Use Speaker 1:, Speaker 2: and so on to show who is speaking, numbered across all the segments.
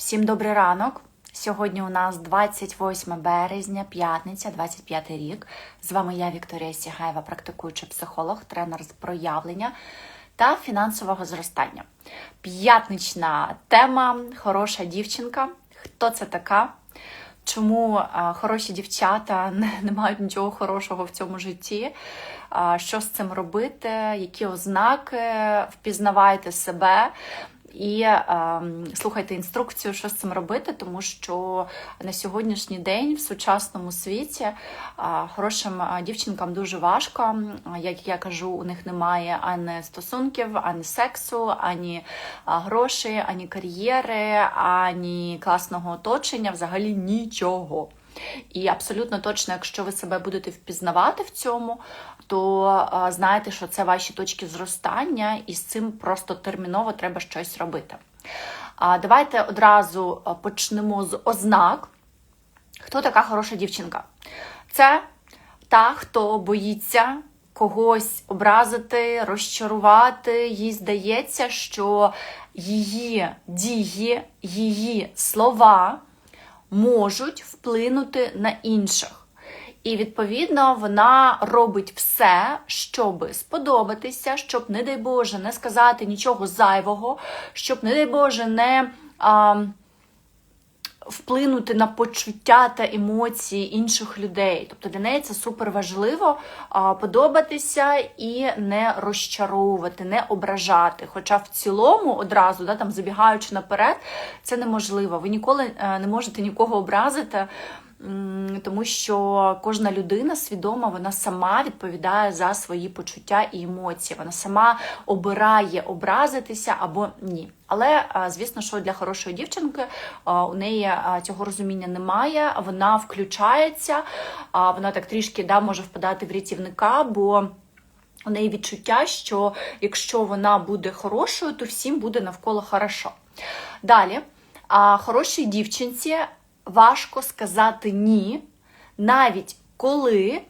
Speaker 1: Всім добрий ранок. Сьогодні у нас 28 березня, п'ятниця, 25 рік. З вами я, Вікторія Сігаєва, практикуючий психолог, тренер з проявлення та фінансового зростання. П'ятнична тема хороша дівчинка. Хто це така? Чому а, хороші дівчата не, мають нічого хорошого в цьому житті? А, що з цим робити? Які ознаки? Впізнавайте себе. І е, слухайте інструкцію, що з цим робити, тому що на сьогоднішній день в сучасному світі е, хорошим е, дівчинкам дуже важко. Як я кажу, у них немає ані стосунків, ані сексу, ані е, грошей, ані кар'єри, ані класного оточення, взагалі нічого. І абсолютно точно, якщо ви себе будете впізнавати в цьому, то знаєте, що це ваші точки зростання, і з цим просто терміново треба щось робити. Давайте одразу почнемо з ознак. Хто така хороша дівчинка? Це та, хто боїться когось образити, розчарувати. Їй здається, що її дії, її слова можуть вплинути на інших. І, відповідно, вона робить все, щоб сподобатися, щоб, не дай Боже, не сказати нічого зайвого, щоб, не дай Боже, не а, вплинути на почуття та емоції інших людей. Тобто для неї це супер важливо подобатися і не розчаровувати, не ображати. Хоча в цілому, одразу, да, там забігаючи наперед, це неможливо. Ви ніколи е, не можете нікого образити. Тому що кожна людина свідома, вона сама відповідає за свої почуття і емоції. Вона сама обирає образитися або ні. Але звісно, що для хорошої дівчинки у неї цього розуміння немає. Вона включається, вона так трішки да, може впадати в рятівника, бо. У неї відчуття, що якщо вона буде хорошою, то всім буде навколо хорошо. Далі, хорошій дівчинці важко сказати ні, навіть коли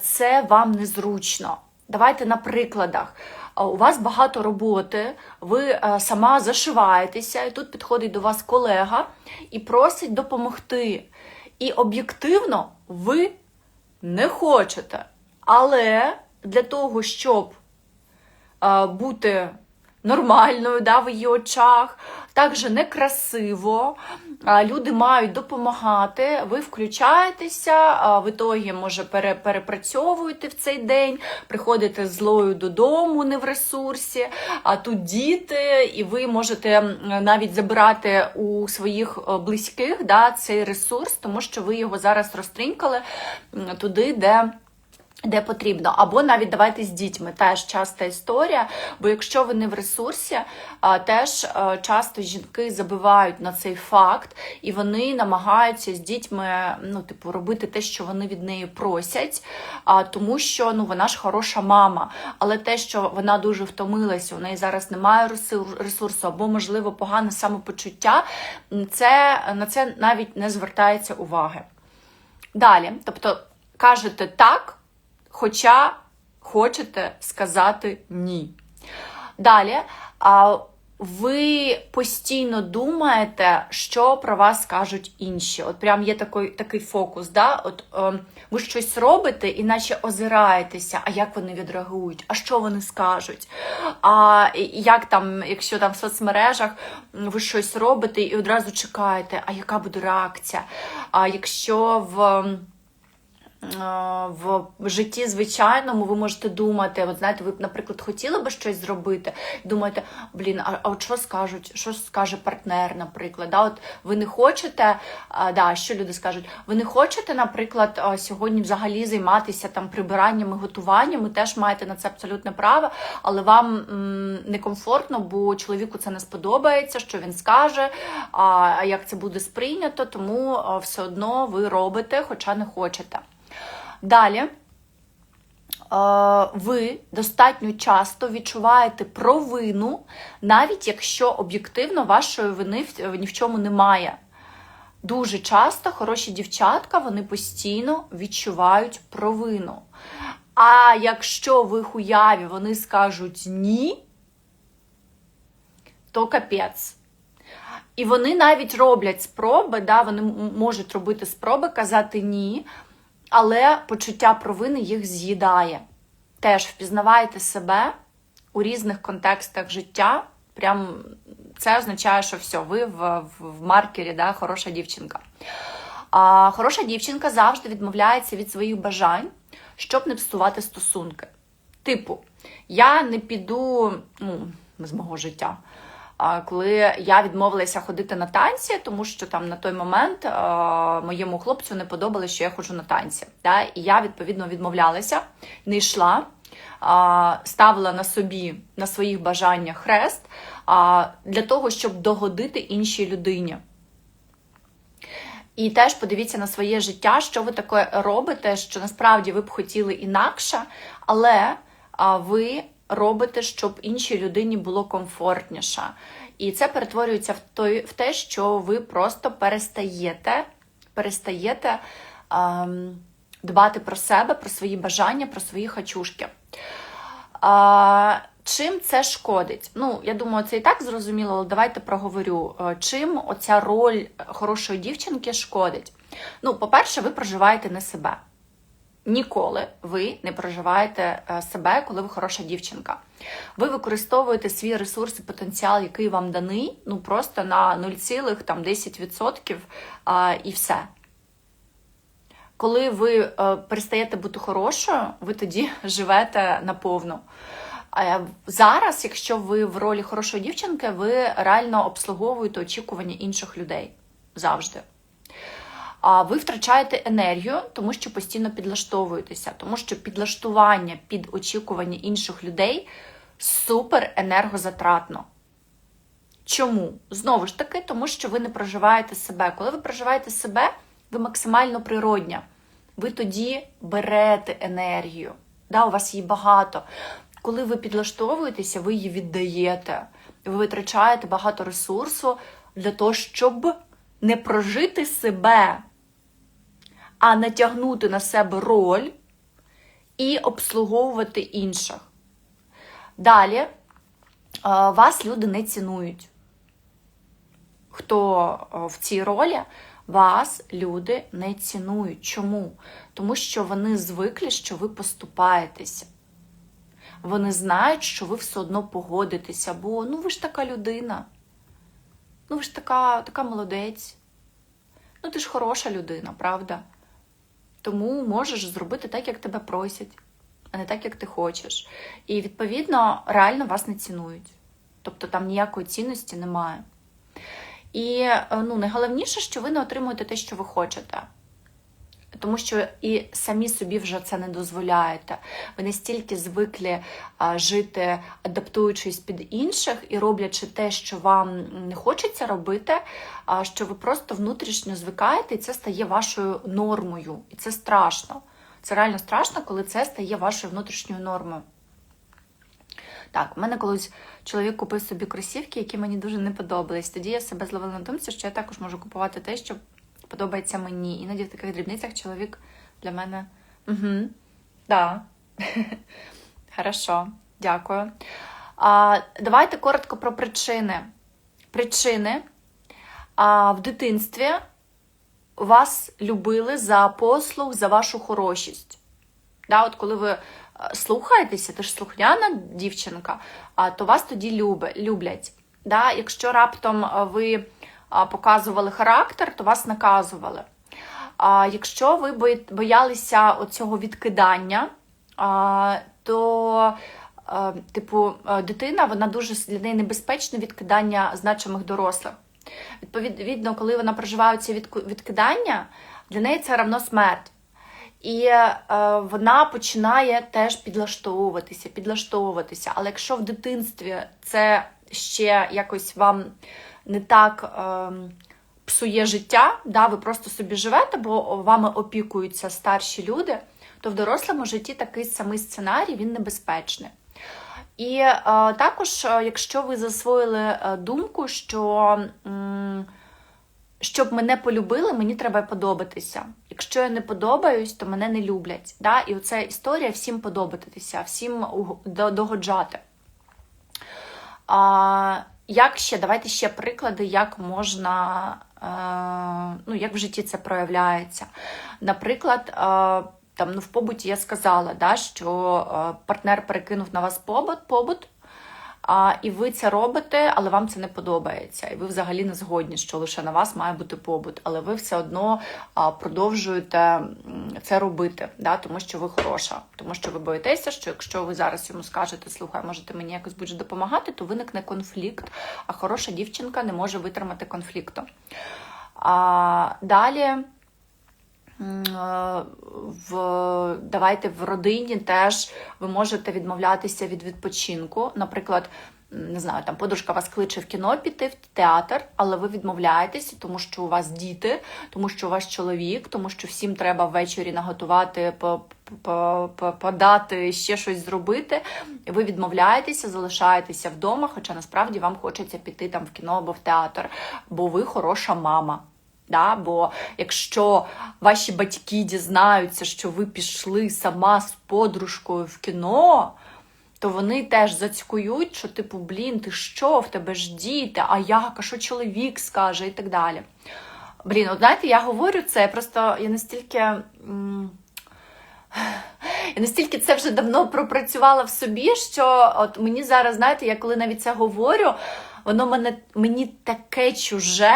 Speaker 1: це вам незручно. Давайте на прикладах. У вас багато роботи, ви сама зашиваєтеся, і тут підходить до вас колега і просить допомогти. І об'єктивно ви не хочете. Але для того, щоб бути нормальною да, в її очах, також некрасиво. Люди мають допомагати, ви включаєтеся, в ітогі, може, перепрацьовуєте в цей день, приходите злою додому, не в ресурсі, а тут діти, і ви можете навіть забирати у своїх близьких да, цей ресурс, тому що ви його зараз розтринькали туди, де. Де потрібно, або навіть давайте з дітьми теж часта історія. Бо якщо ви не в ресурсі, теж часто жінки забивають на цей факт, і вони намагаються з дітьми ну, типу, робити те, що вони від неї просять, тому що ну, вона ж хороша мама. Але те, що вона дуже втомилася, у неї зараз немає ресурсу, або, можливо, погане самопочуття, це, на це навіть не звертається уваги. Далі, тобто, кажете так. Хоча хочете сказати ні. Далі, ви постійно думаєте, що про вас скажуть інші. От прям є такий такий фокус. да? От е, Ви щось робите, іначе озираєтеся, а як вони відреагують, а що вони скажуть? А як там, якщо там в соцмережах ви щось робите і одразу чекаєте, а яка буде реакція? А якщо в в житті звичайному ви можете думати, от знаєте, ви наприклад, хотіли би щось зробити, думаєте, блін, а, а от що скажуть, що скаже партнер, наприклад? Да? От Ви не хочете, а, да, що люди скажуть, ви не хочете, наприклад, сьогодні взагалі займатися там прибиранням і готуванням, ви теж маєте на це абсолютне право, але вам м, некомфортно, бо чоловіку це не сподобається, що він скаже, а як це буде сприйнято, тому все одно ви робите, хоча не хочете. Далі е, ви достатньо часто відчуваєте провину, навіть якщо об'єктивно вашої вини ні в чому немає. Дуже часто хороші дівчатка вони постійно відчувають провину. А якщо в їх уяві вони скажуть ні, то капець. І вони навіть роблять спроби, да, вони можуть робити спроби, казати ні, але почуття провини їх з'їдає. Теж впізнавайте себе у різних контекстах життя. Прям це означає, що все, ви в, в, маркері, да, хороша дівчинка. А хороша дівчинка завжди відмовляється від своїх бажань, щоб не псувати стосунки. Типу, я не піду ну, з мого життя. Коли я відмовилася ходити на танці, тому що там на той момент моєму хлопцю не подобалося, що я ходжу на танці. Да? І я відповідно відмовлялася, не йшла, ставила на собі на своїх бажаннях хрест для того, щоб догодити іншій людині. І теж подивіться на своє життя, що ви таке робите, що насправді ви б хотіли інакше, але ви робите, щоб іншій людині було комфортніше. І це перетворюється в той, в те, що ви просто перестаєте, перестаєте ем, дбати про себе, про свої бажання, про свої хачушки. А, чим це шкодить? Ну, я думаю, це і так зрозуміло, але давайте проговорю. Е, Чим оця роль хорошої дівчинки шкодить? Ну, по-перше, ви проживаєте не себе. Ніколи ви не проживаєте е, себе, коли ви хороша дівчинка. Ви використовуєте свій ресурс і потенціал, який вам даний, ну просто на 0,10% а, і все. Коли ви е, перестаєте бути хорошою, ви тоді живете наповну. А зараз, якщо ви в ролі хорошої дівчинки, ви реально обслуговуєте очікування інших людей завжди. А ви втрачаєте енергію, тому що постійно підлаштовуєтеся, тому що підлаштування під очікування інших людей супер енергозатратно. Чому? Знову ж таки, тому що ви не проживаєте себе. Коли ви проживаєте себе, ви максимально природня. Ви тоді берете енергію. Да, У вас її багато. Коли ви підлаштовуєтеся, ви її віддаєте. Ви витрачаєте багато ресурсу для того, щоб не прожити себе, а натягнути на себе роль і обслуговувати інших. Далі е, вас люди не цінують. Хто е, в цій ролі, вас люди не цінують. Чому? Тому що вони звикли, що ви поступаєтеся. Вони знають, що ви все одно погодитеся, бо ну ви ж така людина. Ну ви ж така, така молодець. Ну, ти ж хороша людина, правда? Тому можеш зробити так, як тебе просять, а не так, як ти хочеш. І, відповідно, реально вас не цінують. Тобто там ніякої цінності немає. І ну, найголовніше, що ви не отримуєте те, що ви хочете. Тому що і самі собі вже це не дозволяєте. Ви настільки звикли жити, адаптуючись під інших і роблячи те, що вам не хочеться робити, що ви просто внутрішньо звикаєте, і це стає вашою нормою. І це страшно. Це реально страшно, коли це стає вашою внутрішньою нормою. Так, в мене колись чоловік купив собі кросівки, які мені дуже не подобались. Тоді я себе зловила на думці, що я також можу купувати те, що подобається мені. Іноді в таких дрібницях чоловік для мене. Угу. Да. Хорошо, дякую. А, Давайте коротко про причини. Причини а, в дитинстві вас любили за послуг, за вашу хорошість. Да, от коли ви слухаєтеся, ти ж слухняна дівчинка, то вас тоді люблять. Да? Якщо раптом ви показували характер, то вас наказували. А якщо ви боялися оцього відкидання, то, типу, дитина вона дуже для неї небезпечне відкидання значимих дорослих. Відповідно, коли вона проживає ці відкидання, для неї це равно смерть. І е, вона починає теж підлаштовуватися, підлаштовуватися. Але якщо в дитинстві це ще якось вам не так е, псує життя, да, ви просто собі живете, бо вами опікуються старші люди, то в дорослому житті такий самий сценарій він небезпечний. І е, також, е, якщо ви засвоїли е, думку, що. М щоб мене полюбили, мені треба подобатися. Якщо я не подобаюсь, то мене не люблять. Да? І оця історія всім подобатися, всім догоджати. А, як ще, давайте ще приклади, як можна, е, ну, як в житті це проявляється. Наприклад, е, там, ну, в побуті я сказала, да, що е, партнер перекинув на вас побут, побут а, і ви це робите, але вам це не подобається. І ви взагалі не згодні, що лише на вас має бути побут, але ви все одно а, продовжуєте це робити, да, тому що ви хороша, тому що ви боїтеся, що якщо ви зараз йому скажете, слухай, можете мені якось будеш допомагати, то виникне конфлікт, а хороша дівчинка не може витримати конфлікту. А, далі. Е, В давайте в родині теж ви можете відмовлятися від відпочинку. Наприклад, не знаю, там подружка вас кличе в кіно піти в театр, але ви відмовляєтеся, тому що у вас діти, тому що у вас чоловік, тому що всім треба ввечері наготувати, по- по- по- подати, ще щось зробити. І ви відмовляєтеся, залишаєтеся вдома, хоча насправді вам хочеться піти там в кіно або в театр, бо ви хороша мама. Да? Бо якщо ваші батьки дізнаються, що ви пішли сама з подружкою в кіно, то вони теж зацькують, що, типу, блін, ти що, в тебе ж діти, а як, а що чоловік скаже, і так далі. Блін, от знаєте, я говорю це, просто я настільки. Я настільки це вже давно пропрацювала в собі, що от мені зараз, знаєте, я коли навіть це говорю, воно мене, мені таке чуже,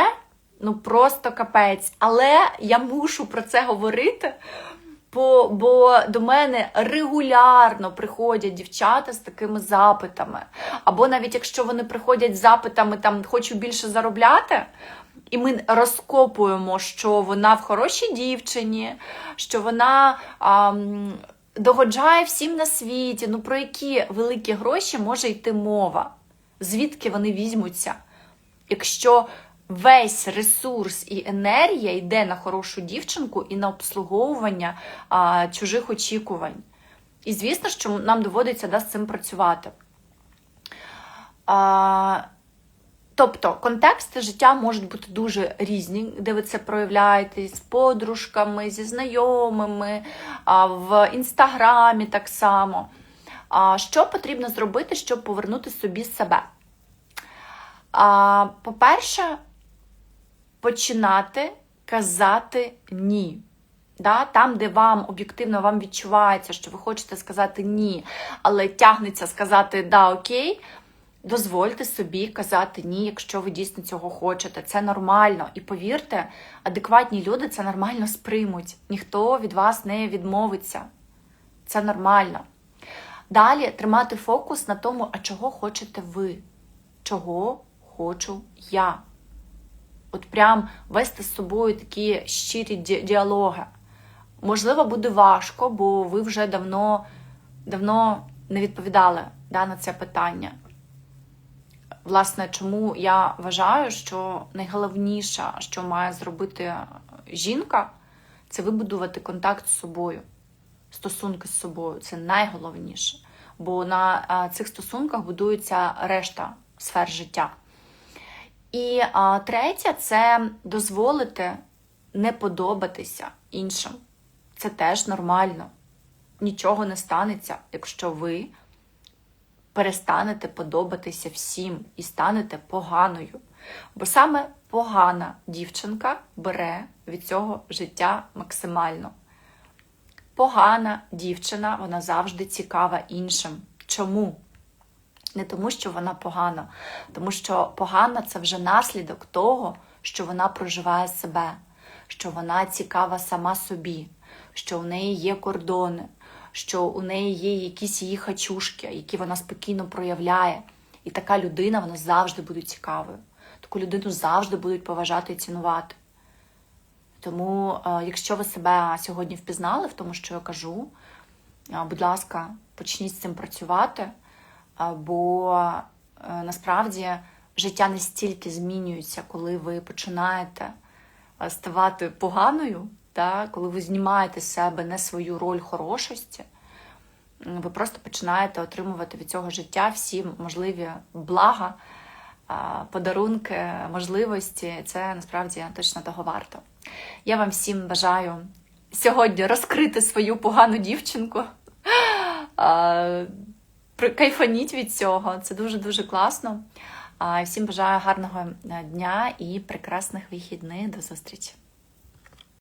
Speaker 1: ну просто капець. Але я мушу про це говорити, бо, бо до мене регулярно приходять дівчата з такими запитами. Або навіть якщо вони приходять з запитами, там хочу більше заробляти. І ми розкопуємо, що вона в хорошій дівчині, що вона ам, догоджає всім на світі. Ну про які великі гроші може йти мова? Звідки вони візьмуться? Якщо весь ресурс і енергія йде на хорошу дівчинку і на обслуговування а, чужих очікувань. І звісно, що нам доводиться да, з цим працювати. А, Тобто контексти життя можуть бути дуже різні, де ви це проявляєте з подружками, зі знайомими, в інстаграмі так само. Що потрібно зробити, щоб повернути собі себе? По-перше, починати казати ні. Да? Там, де вам об'єктивно вам відчувається, що ви хочете сказати ні, але тягнеться сказати да, окей. Дозвольте собі казати ні, якщо ви дійсно цього хочете. Це нормально. І повірте, адекватні люди це нормально сприймуть. Ніхто від вас не відмовиться. Це нормально. Далі тримати фокус на тому, а чого хочете ви? Чого хочу я? От прям вести з собою такі щирі ді- діалоги. Можливо, буде важко, бо ви вже давно, давно не відповідали да, на це питання. Власне, чому я вважаю, що найголовніше, що має зробити жінка, це вибудувати контакт з собою, стосунки з собою. Це найголовніше. Бо на цих стосунках будується решта сфер життя. І а, третє це дозволити не подобатися іншим. Це теж нормально. Нічого не станеться, якщо ви перестанете подобатися всім і станете поганою. Бо саме погана дівчинка бере від цього життя максимально. Погана дівчина, вона завжди цікава іншим. Чому? Не тому, що вона погана, тому що погана це вже наслідок того, що вона проживає себе, що вона цікава сама собі, що в неї є кордони, що у неї є якісь її хачушки, які вона спокійно проявляє. І така людина вона завжди буде цікавою. Таку людину завжди будуть поважати і цінувати. Тому, е, якщо ви себе сьогодні впізнали в тому, що я кажу, е, будь ласка, почніть з цим працювати, бо е, насправді життя не стільки змінюється, коли ви починаєте е, ставати поганою, та, коли ви знімаєте з себе не свою роль хорошості, ви просто починаєте отримувати від цього життя всі можливі блага, подарунки, можливості. Це насправді точно того варто. Я вам всім бажаю сьогодні розкрити свою погану дівчинку. Кайфаніть від цього, це дуже-дуже класно. Всім бажаю гарного е, дня і прекрасних вихідних. До зустрічі!